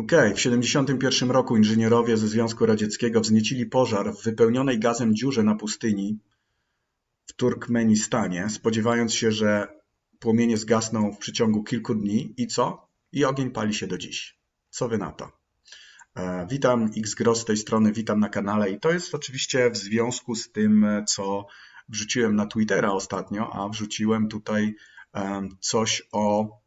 Okej, w 71 roku inżynierowie ze Związku Radzieckiego wzniecili pożar w wypełnionej gazem dziurze na pustyni w Turkmenistanie, spodziewając się, że płomienie zgasną w przeciągu kilku dni i co? I ogień pali się do dziś. Co wy na to? E, Witam, Xgros z tej strony, witam na kanale i to jest oczywiście w związku z tym, co wrzuciłem na Twittera ostatnio, a wrzuciłem tutaj coś o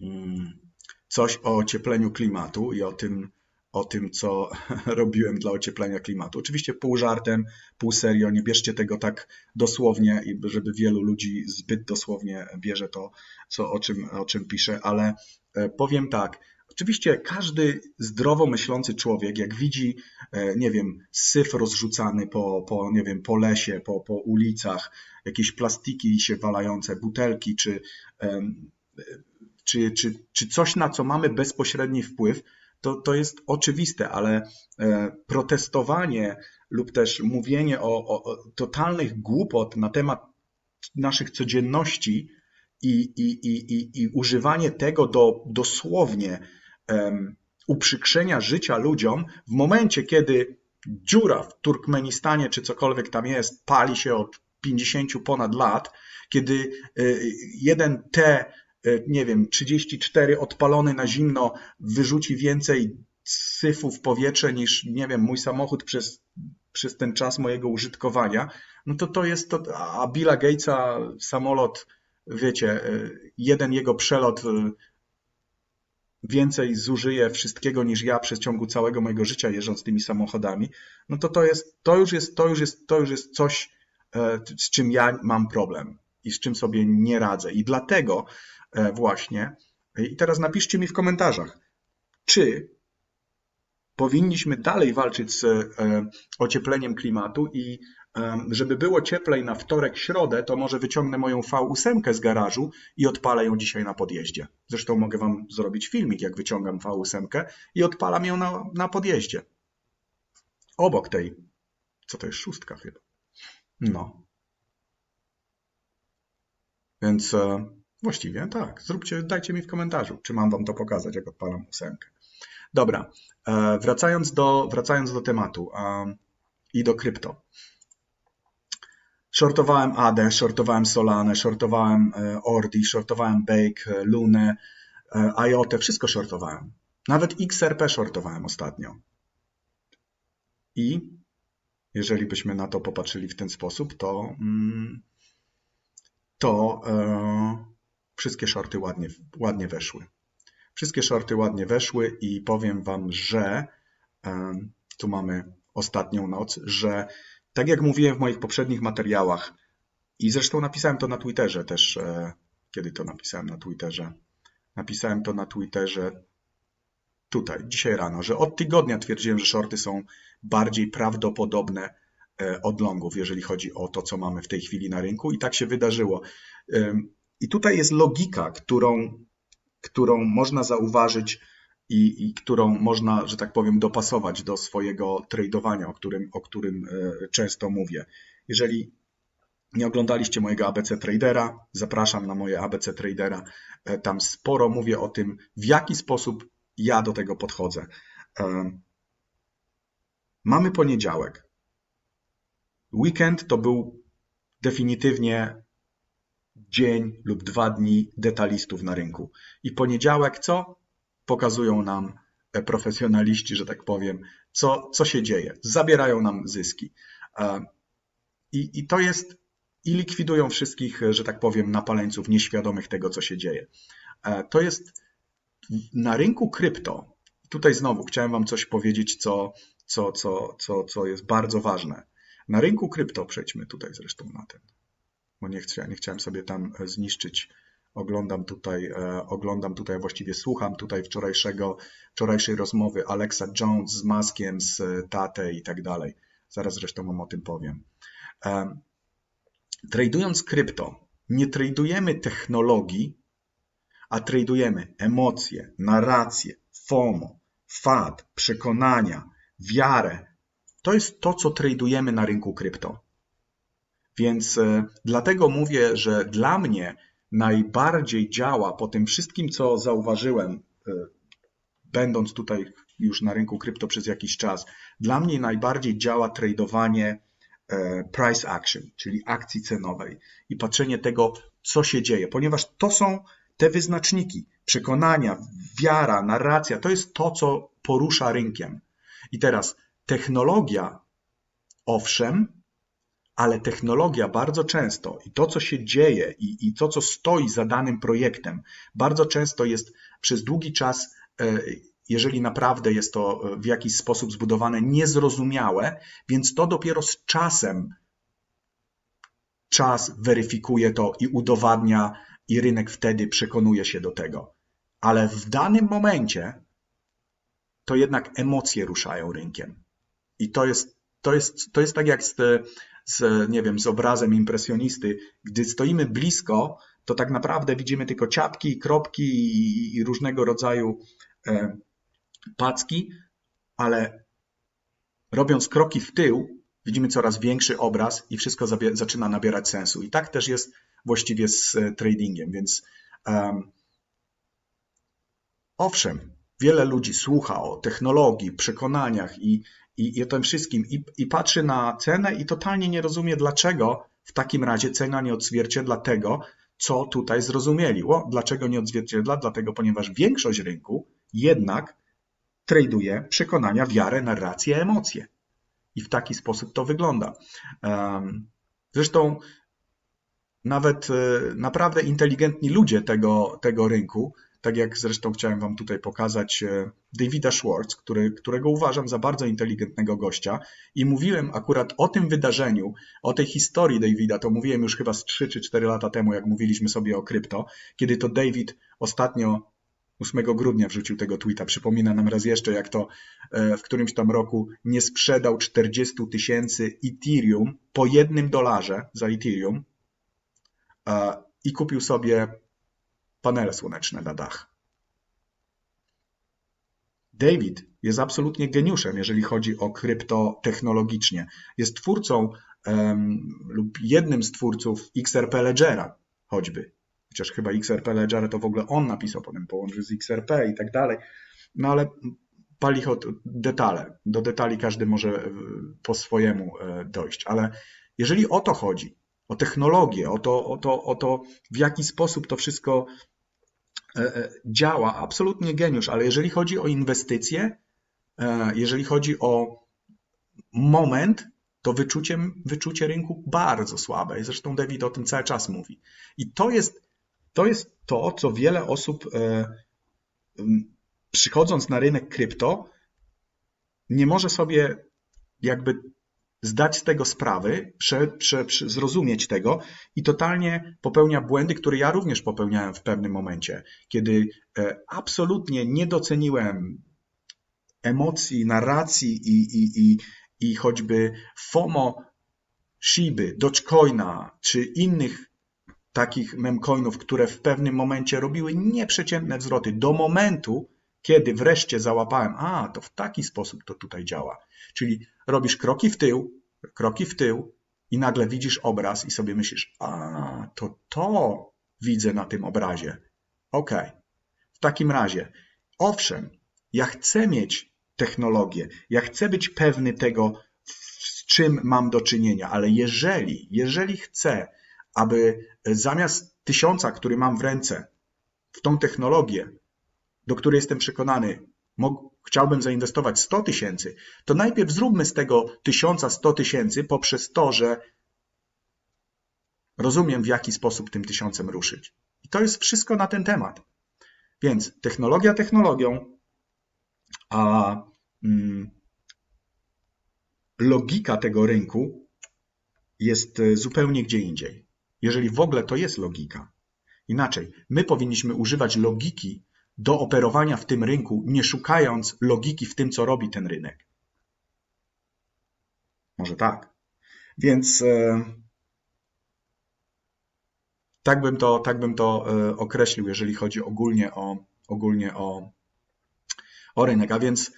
mm, coś o ociepleniu klimatu i o tym, o tym, co robiłem dla ocieplenia klimatu. Oczywiście pół żartem, pół serio, nie bierzcie tego tak dosłownie, żeby wielu ludzi zbyt dosłownie bierze to, co, o, czym, o czym piszę, ale e, powiem tak. Oczywiście każdy zdrowo myślący człowiek, jak widzi, e, nie wiem, syf rozrzucany po, po, nie wiem, po lesie, po, po ulicach, jakieś plastiki się walające, butelki, czy czy, czy, czy coś, na co mamy bezpośredni wpływ, to, to jest oczywiste, ale e, protestowanie lub też mówienie o, o, o totalnych głupot na temat naszych codzienności i, i, i, i, i używanie tego do dosłownie em, uprzykrzenia życia ludziom w momencie, kiedy dziura w Turkmenistanie czy cokolwiek tam jest pali się od 50 ponad lat, kiedy e, jeden T E, nie wiem, 34 odpalony na zimno wyrzuci więcej syfu w powietrze niż, nie wiem, mój samochód przez, przez ten czas mojego użytkowania, no to to jest to, a Billa Gatesa samolot, wiecie, e, jeden jego przelot e, więcej zużyje wszystkiego niż ja przez ciągu całego mojego życia jeżdżąc tymi samochodami, no to to jest, to już jest, to już jest, to już jest coś, z czym ja mam problem i z czym sobie nie radzę. I dlatego E, właśnie. I teraz napiszcie mi w komentarzach, czy powinniśmy dalej walczyć z e, ociepleniem klimatu i e, żeby było cieplej na wtorek, środę, to może wyciągnę moją V8 z garażu i odpalę ją dzisiaj na podjeździe. Zresztą mogę Wam zrobić filmik, jak wyciągam V8 i odpalam ją na, na podjeździe. Obok tej, co to jest szóstka chyba. No. Więc Właściwie tak. Zróbcie, dajcie mi w komentarzu, czy mam wam to pokazać, jak odpalam ósemkę. Dobra, e, wracając do, wracając do tematu i do krypto. Shortowałem AD, shortowałem Solanę, shortowałem e, Ordi, shortowałem Bake, e, Lunę, IOT, wszystko shortowałem. Nawet XRP shortowałem ostatnio. I jeżeli byśmy na to popatrzyli w ten sposób, to, mm, to wszystkie shorty ładnie, ładnie weszły. Wszystkie shorty ładnie weszły i powiem Wam, że tu mamy ostatnią noc, że tak jak mówiłem w moich poprzednich materiałach i zresztą napisałem to na Twitterze też, e, kiedy to napisałem na Twitterze? Napisałem to na Twitterze tutaj, dzisiaj rano, że od tygodnia twierdziłem, że shorty są bardziej prawdopodobne e, od longów, jeżeli chodzi o to, co mamy w tej chwili na rynku i tak się wydarzyło. I tutaj jest logika, którą, którą można zauważyć i, i, którą można, że tak powiem, dopasować do swojego tradowania, o którym, o którym e, często mówię. Jeżeli nie oglądaliście mojego ABC Tradera, zapraszam na moje ABC Tradera. E, tam sporo mówię o tym, w jaki sposób ja do tego podchodzę. E, mamy poniedziałek. Weekend to był definitywnie dzień lub dwa dni detalistów na rynku. I poniedziałek co? Pokazują nam e, profesjonaliści, że tak powiem, co, co się dzieje. Zabierają nam zyski. E, I, I to jest, i likwidują wszystkich, że tak powiem, napaleńców nieświadomych tego, co się dzieje. E, to jest na rynku krypto. Tutaj znowu chciałem Wam coś powiedzieć, co, co, co, co, co jest bardzo ważne. Na rynku krypto, przejdźmy tutaj zresztą na ten bo nie, chcia, nie chciałem sobie tam e, zniszczyć. Oglądam tutaj, e, oglądam tutaj, właściwie słucham tutaj wczorajszego, wczorajszej rozmowy Alexa Jones z Maskiem, z e, Tate i tak dalej. Zaraz zresztą wam o tym powiem. Tradując krypto, nie tradujemy technologii, a tradujemy emocje, narracje, FOMO, FAD, przekonania, wiarę. To jest to, co tradujemy na rynku krypto. Więc e, dlatego mówię, że dla mnie najbardziej działa po tym wszystkim, co zauważyłem e, będąc tutaj już na rynku krypto przez jakiś czas, dla mnie najbardziej działa tradowanie e, price action, czyli akcji cenowej i patrzenie tego, co się dzieje, ponieważ to są te wyznaczniki, przekonania, wiara, narracja, to jest to, co porusza rynkiem. I teraz technologia, owszem, ale technologia bardzo często i to, co się dzieje i, i to, co stoi za danym projektem, bardzo często jest przez długi czas, e, jeżeli naprawdę jest to w jakiś sposób zbudowane, niezrozumiałe, więc to dopiero z czasem czas weryfikuje to i udowadnia, i rynek wtedy przekonuje się do tego. Ale w danym momencie to jednak emocje ruszają rynkiem. I to jest, to jest, to jest tak jak z, z, nie wiem, z obrazem impresjonisty. Gdy stoimy blisko, to tak naprawdę widzimy tylko ciapki, kropki i, i różnego rodzaju e, packi, ale robiąc kroki w tył, widzimy coraz większy obraz i wszystko zaczyna nabierać sensu. I tak też jest właściwie z e, tradingiem, więc owszem, wiele ludzi słucha o technologii, przekonaniach i, i, i o tym wszystkim i, i patrzy na cenę i totalnie nie rozumie, dlaczego w takim razie cena nie odzwierciedla tego, co tutaj zrozumieli. O, dlaczego nie odzwierciedla? Dlatego, ponieważ większość rynku jednak traduje przekonania, wiarę, narrację, emocje. I w taki sposób to wygląda. Zresztą nawet e, naprawdę inteligentni ludzie tego, tego rynku, tak jak zresztą chciałem Wam tutaj pokazać e, Davida Schwartz, który, którego uważam za bardzo inteligentnego gościa i mówiłem akurat o tym wydarzeniu, o tej historii Davida, to mówiłem już chyba z 3 czy 4 lata temu, jak mówiliśmy sobie o krypto, kiedy to David ostatnio 8 grudnia wrzucił tego tweeta. Przypomina nam raz jeszcze, jak to e, w którymś tam roku nie sprzedał 40 tysięcy Ethereum po jednym dolarze za Ethereum i kupił sobie panele słoneczne na dach. David jest absolutnie geniuszem, jeżeli chodzi o krypto technologicznie. Jest twórcą um, lub jednym z twórców XRP Ledgera, choćby. Chociaż chyba XRP Ledger to w ogóle on napisał, potem połączył z XRP i tak dalej. No ale pali detale. Do detali każdy może po swojemu e, dojść. Ale jeżeli o to chodzi, o technologię, o to, o to, o to w jaki sposób to wszystko e, działa, absolutnie geniusz. Ale jeżeli chodzi o inwestycje, jeżeli chodzi o moment, to wyczucie, wyczucie rynku bardzo słabe. Zresztą David o tym cały czas mówi. I to jest to jest to, co wiele osób e, przychodząc na rynek krypto nie może sobie jakby zdać z tego sprawy, prze, prze, prze, zrozumieć tego i totalnie popełnia błędy, które ja również popełniałem w pewnym momencie, kiedy e, absolutnie nie doceniłem emocji, narracji i, i, i, i choćby FOMO Shiby, Dogecoina czy innych takich memcoinów, które w pewnym momencie robiły nieprzeciętne wzroty. Do momentu, kiedy wreszcie załapałem, a to w taki sposób to tutaj działa. Czyli robisz kroki w tył, kroki w tył i nagle widzisz obraz i sobie myślisz, a to to widzę na tym obrazie. Ok. W takim razie, owszem, ja chcę mieć technologię, ja chcę być pewny tego, z czym mam do czynienia, ale jeżeli, jeżeli chcę aby zamiast tysiąca, który mam w ręce, w tą technologię, do której jestem przekonany, chciałbym zainwestować 100 tysięcy, to najpierw zróbmy z tego tysiąca 100 tysięcy poprzez to, że rozumiem, w jaki sposób tym tysiącem ruszyć. I to jest wszystko na ten temat. Więc technologia technologią, a mm, logika tego rynku jest e, zupełnie gdzie indziej jeżeli w ogóle to jest logika. Inaczej, my powinniśmy używać logiki do operowania w tym rynku, nie szukając logiki w tym, co robi ten rynek. Może tak. Więc e, tak bym to, tak bym to e, określił, jeżeli chodzi ogólnie o, ogólnie o, o rynek. A więc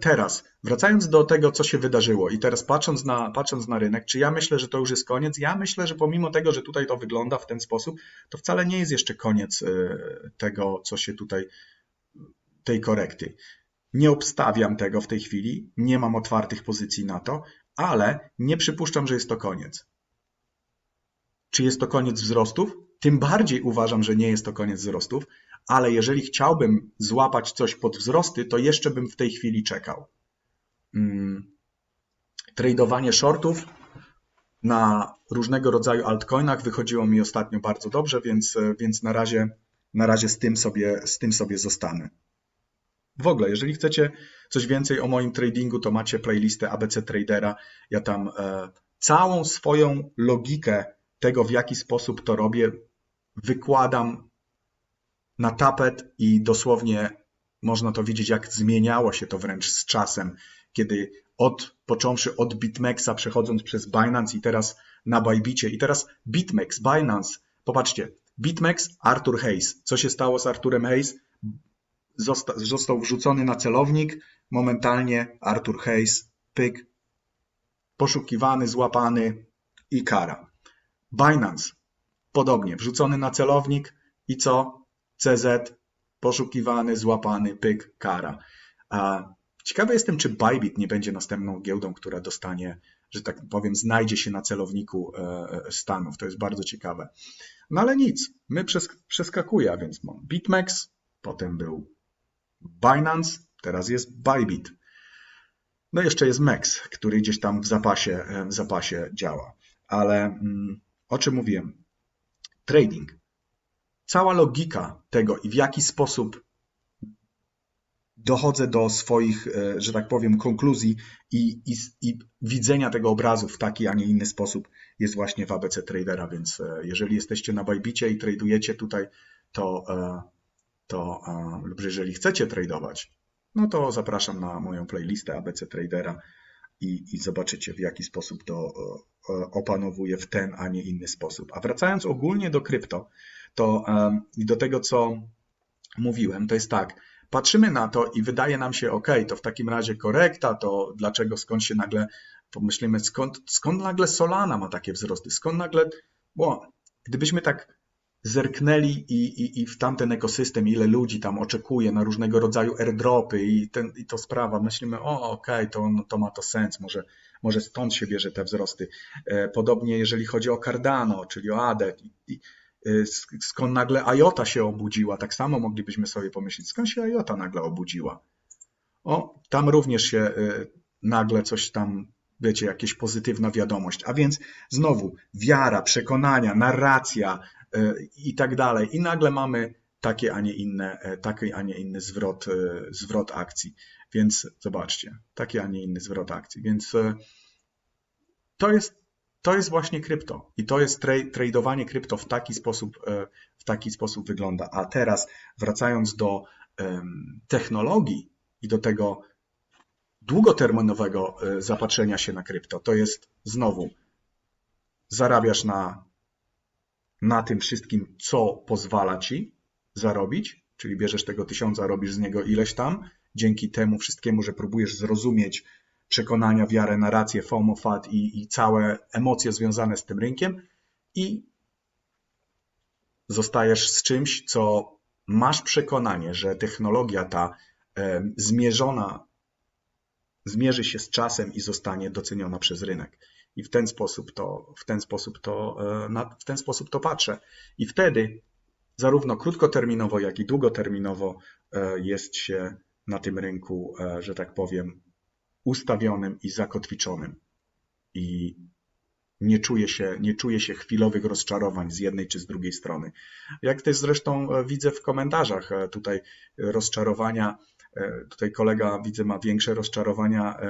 teraz, wracając do tego, co się wydarzyło i teraz patrząc na, patrząc na rynek, czy ja myślę, że to już jest koniec? Ja myślę, że pomimo tego, że tutaj to wygląda w ten sposób, to wcale nie jest jeszcze koniec e, tego, co się tutaj tej korekty. Nie obstawiam tego w tej chwili, nie mam otwartych pozycji na to, ale nie przypuszczam, że jest to koniec. Czy jest to koniec wzrostów? Tym bardziej uważam, że nie jest to koniec wzrostów, ale jeżeli chciałbym złapać coś pod wzrosty, to jeszcze bym w tej chwili czekał. Hmm. Tradowanie shortów na różnego rodzaju altcoinach wychodziło mi ostatnio bardzo dobrze, więc, więc na, razie, na razie z tym sobie, z tym sobie zostanę. W ogóle, jeżeli chcecie coś więcej o moim tradingu, to macie playlistę ABC Tradera. Ja tam e, całą swoją logikę tego, w jaki sposób to robię, wykładam na tapet i dosłownie można to widzieć, jak zmieniało się to wręcz z czasem, kiedy od, począwszy od BitMEXa, przechodząc przez Binance i teraz na Bybicie i teraz BitMEX, Binance, popatrzcie, BitMEX, Arthur Hayes. Co się stało z Arturem Hayes? Zosta został wrzucony na celownik, momentalnie Arthur Hayes, pyk, poszukiwany, złapany i kara. Binance, podobnie, wrzucony na celownik i co? CZ, poszukiwany, złapany, pyk, kara. A ciekawy jestem, czy Bybit nie będzie następną giełdą, która dostanie, że tak powiem, znajdzie się na celowniku e, Stanów. To jest bardzo ciekawe. No ale nic, my przeskakuje, a więc mam BitMEX, potem był Binance, teraz jest Bybit. No jeszcze jest MEX, który gdzieś tam w zapasie, w zapasie działa. Ale mm, o czym mówiłem? Trading. Cała logika tego i w jaki sposób dochodzę do swoich, e, że tak powiem, konkluzji i, i, i, widzenia tego obrazu w taki, a nie inny sposób jest właśnie w ABC Tradera, więc e, jeżeli jesteście na Bybicie i tradujecie tutaj, to, e, to lub jeżeli chcecie tradować, no to zapraszam na moją playlistę ABC Tradera i, i zobaczycie w jaki sposób to opanowuje w ten, a nie inny sposób. A wracając ogólnie do krypto, to i do tego, co mówiłem, to jest tak, patrzymy na to i wydaje nam się, ok, to w takim razie korekta, to dlaczego, skąd się nagle, pomyślimy, skąd, skąd nagle Solana ma takie wzrosty, skąd nagle, bo gdybyśmy tak zerknęli i, i, i w tamten ekosystem, ile ludzi tam oczekuje na różnego rodzaju airdropy i, ten, i to sprawa, myślimy, o okej, to, no, to ma to sens, może, może stąd się bierze te wzrosty. E, podobnie jeżeli chodzi o Cardano, czyli o ADE, i, skąd nagle IOTA się obudziła. Tak samo moglibyśmy sobie pomyśleć, skąd się IOTA nagle obudziła. O, tam również się y, nagle coś tam, wiecie, jakieś pozytywna wiadomość. A więc znowu wiara, przekonania, narracja y, i tak dalej. I nagle mamy takie, a nie inne, taki, a nie inny zwrot, zwrot akcji. Więc zobaczcie, taki, a nie inny zwrot akcji. Więc to jest to jest właśnie krypto i to jest tra tradowanie krypto w taki sposób, e, w taki sposób wygląda. A teraz wracając do technologii i do tego długoterminowego e, zapatrzenia się na krypto, to jest znowu zarabiasz na, na tym wszystkim, co pozwala ci zarobić, czyli bierzesz tego tysiąca, robisz z niego ileś tam, dzięki temu wszystkiemu, że próbujesz zrozumieć przekonania, wiarę, narrację, FOMO, FAT i, i całe emocje związane z tym rynkiem i zostajesz z czymś, co masz przekonanie, że technologia ta zmierzona zmierzy się z czasem i zostanie doceniona przez rynek. I w ten sposób to, w ten sposób to, e, w ten sposób to patrzę. I wtedy zarówno krótkoterminowo, jak i długoterminowo e, jest się na tym rynku, e, że tak powiem, ustawionym i zakotwiczonym. I nie czuje się, nie czuje się chwilowych rozczarowań z jednej czy z drugiej strony. Jak też zresztą e, widzę w komentarzach e, tutaj rozczarowania, e, tutaj kolega widzę ma większe rozczarowania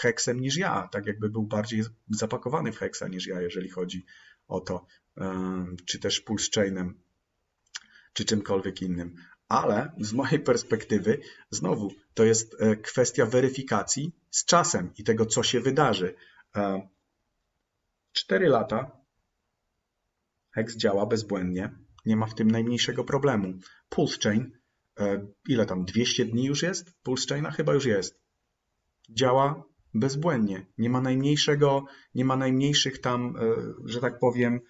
heksem niż ja, tak jakby był bardziej zapakowany w heksa niż ja, jeżeli chodzi o to, czy też pulse chainem, czy czymkolwiek innym ale z mojej perspektywy znowu to jest e, kwestia weryfikacji z czasem i tego, co się wydarzy. E, cztery lata Hex działa bezbłędnie, nie ma w tym najmniejszego problemu. Pulse Chain, e, ile tam, 200 dni już jest? Pulse Chaina chyba już jest. Działa bezbłędnie, nie ma najmniejszego, nie ma najmniejszych tam, że tak powiem,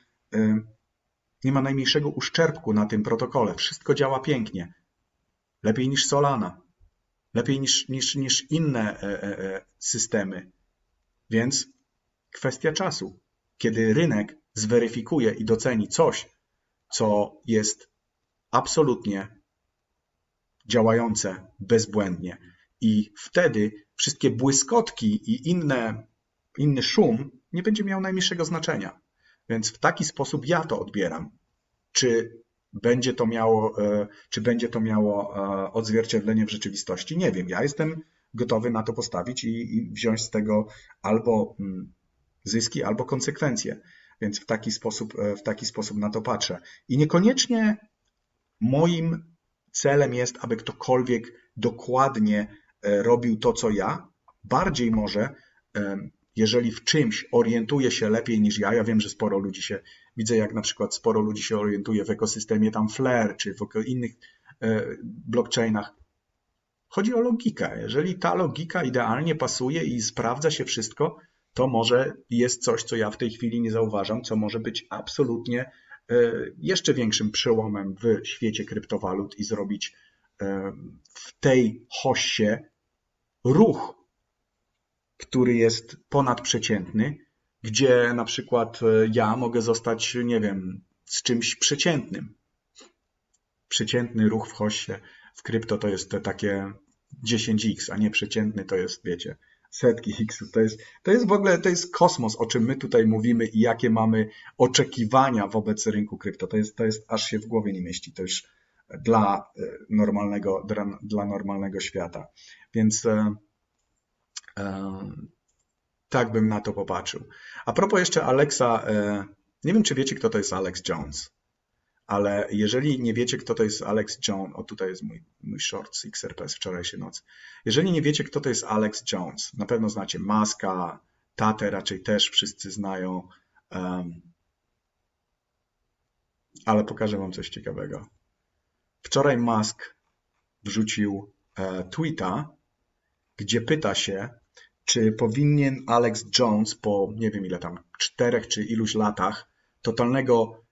nie ma najmniejszego uszczerbku na tym protokole. Wszystko działa pięknie. lepiej niż Solana, lepiej niż, niż, niż inne e, e, e, systemy. Więc kwestia czasu, kiedy rynek zweryfikuje i doceni coś, co jest absolutnie działające bezbłędnie. I wtedy wszystkie błyskotki i inne, inny szum nie będzie miał najmniejszego znaczenia. Więc w taki sposób ja to odbieram. Czy będzie to miało, e, czy będzie to miało e, odzwierciedlenie w rzeczywistości? Nie wiem. Ja jestem gotowy na to postawić i, i wziąć z tego albo mm, zyski, albo konsekwencje. Więc w taki sposób, e, w taki sposób na to patrzę. I niekoniecznie moim celem jest, aby ktokolwiek dokładnie robił to, co ja. Bardziej może, jeżeli w czymś orientuje się lepiej niż ja, ja wiem, że sporo ludzi się, widzę jak na przykład sporo ludzi się orientuje w ekosystemie tam Flare czy w innych blockchainach. Chodzi o logikę. Jeżeli ta logika idealnie pasuje i sprawdza się wszystko, to może jest coś, co ja w tej chwili nie zauważam, co może być absolutnie jeszcze większym przełomem w świecie kryptowalut i zrobić w tej hoście ruch, który jest ponadprzeciętny, gdzie na przykład ja mogę zostać, nie wiem, z czymś przeciętnym. Przeciętny ruch w hoście w krypto to jest te takie 10x, a nie przeciętny to jest, wiecie, setki x. To jest, to jest w ogóle, to jest kosmos, o czym my tutaj mówimy i jakie mamy oczekiwania wobec rynku krypto. To jest, to jest aż się w głowie nie mieści. To już dla normalnego, dla, normalnego świata. Więc e, e, tak bym na to popatrzył. A propos jeszcze Alexa, e, nie wiem, czy wiecie, kto to jest Alex Jones, ale jeżeli nie wiecie, kto to jest Alex Jones, o tutaj jest mój, mój short z XRP z wczorajszej nocy. Jeżeli nie wiecie, kto to jest Alex Jones, na pewno znacie Maska, Tatę raczej też wszyscy znają, ale pokażę wam coś ciekawego. Wczoraj Musk wrzucił e, tweeta, gdzie pyta się, czy powinien Alex Jones po nie wiem ile tam, czterech czy iluś latach totalnego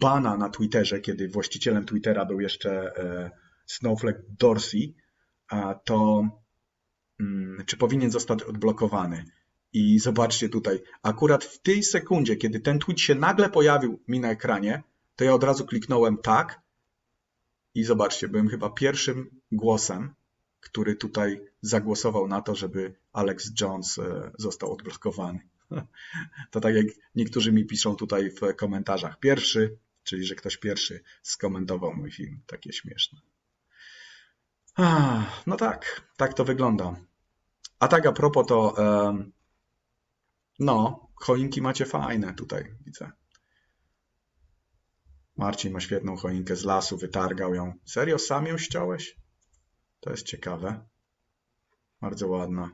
bana na Twitterze, kiedy właścicielem Twittera był jeszcze e, Snowflake Dorsey, to mm, czy powinien zostać odblokowany. I zobaczcie tutaj, akurat w tej sekundzie, kiedy ten tweet się nagle pojawił mi na ekranie, to ja od razu kliknąłem tak i zobaczcie, byłem chyba pierwszym głosem, który tutaj zagłosował na to, żeby Alex Jones e, został odblokowany. To tak jak niektórzy mi piszą tutaj w komentarzach. Pierwszy, czyli że ktoś pierwszy skomentował mój film. Takie śmieszne. No tak, tak to wygląda. A tak a propos to, no, choinki macie fajne tutaj, widzę. Marcin ma świetną choinkę z lasu, wytargał ją. Serio, sam ją ściąłeś? To jest ciekawe. Bardzo ładna.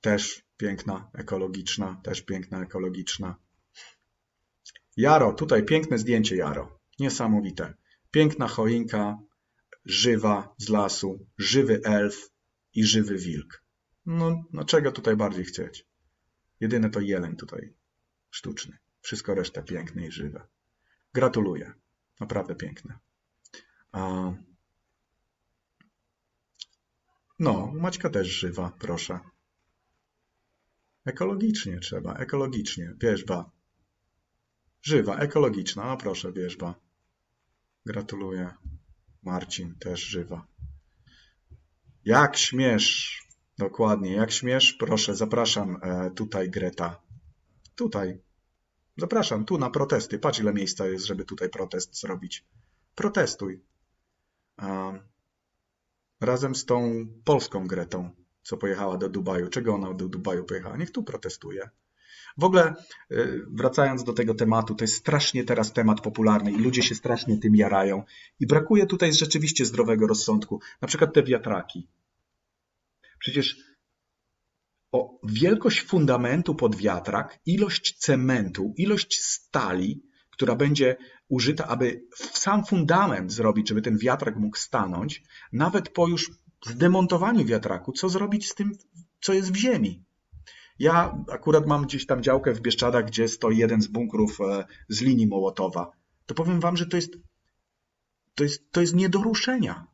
Też piękna, ekologiczna, też piękna, ekologiczna. Jaro, tutaj piękne zdjęcie Jaro. Niesamowite. Piękna choinka, żywa z lasu, żywy elf i żywy wilk. No, no czego tutaj bardziej chcieć? Jedyne to jeleń tutaj sztuczny. Wszystko reszta piękne i żywe. Gratuluję. Naprawdę piękne. A... No, Maćka też żywa, proszę. Ekologicznie trzeba, ekologicznie. Wierzba. Żywa, ekologiczna. No proszę, wierzba. Gratuluję. Marcin też żywa. Jak śmiesz? Dokładnie, jak śmiesz? Proszę, zapraszam e, tutaj Greta. Tutaj. Zapraszam tu na protesty. Patrz, ile miejsca jest, żeby tutaj protest zrobić. Protestuj. Razem z tą polską Gretą, co pojechała do Dubaju. Czego ona do Dubaju pojechała? Niech tu protestuje. W ogóle, y, wracając do tego tematu, to jest strasznie teraz temat popularny i ludzie się strasznie tym jarają. I brakuje tutaj rzeczywiście zdrowego rozsądku. Na przykład te wiatraki. Przecież o wielkość fundamentu pod wiatrak, ilość cementu, ilość stali, która będzie użyta, aby sam fundament zrobić, żeby ten wiatrak mógł stanąć, nawet po już zdemontowaniu wiatraku, co zrobić z tym, co jest w ziemi. Ja akurat mam gdzieś tam działkę w Bieszczadach, gdzie stoi jeden z bunkrów e, z linii Mołotowa. To powiem wam, że to jest, to jest, to jest nie do ruszenia.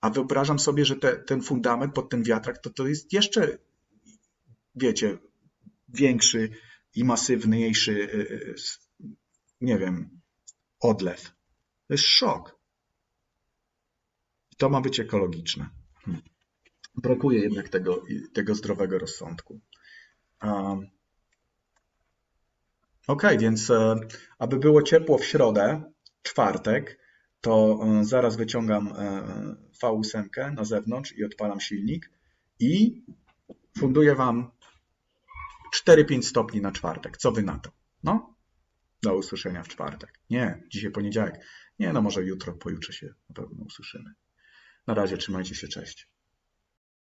A wyobrażam sobie, że te, ten fundament pod ten wiatrak to, to jest jeszcze, wiecie, większy i masywniejszy, y, s- nie wiem, odlew. To jest szok. I to ma być ekologiczne. Hmm. Brakuje jednak tego, tego zdrowego rozsądku. Um, OK, więc e, aby było ciepło w środę, czwartek, to e, zaraz wyciągam e, V8 na zewnątrz i odpalam silnik i funduję Wam 4-5 stopni na czwartek. Co Wy na to? No, do usłyszenia w czwartek. Nie, dzisiaj poniedziałek. Nie, no może jutro, pojutrze się na pewno usłyszymy. Na razie trzymajcie się, cześć.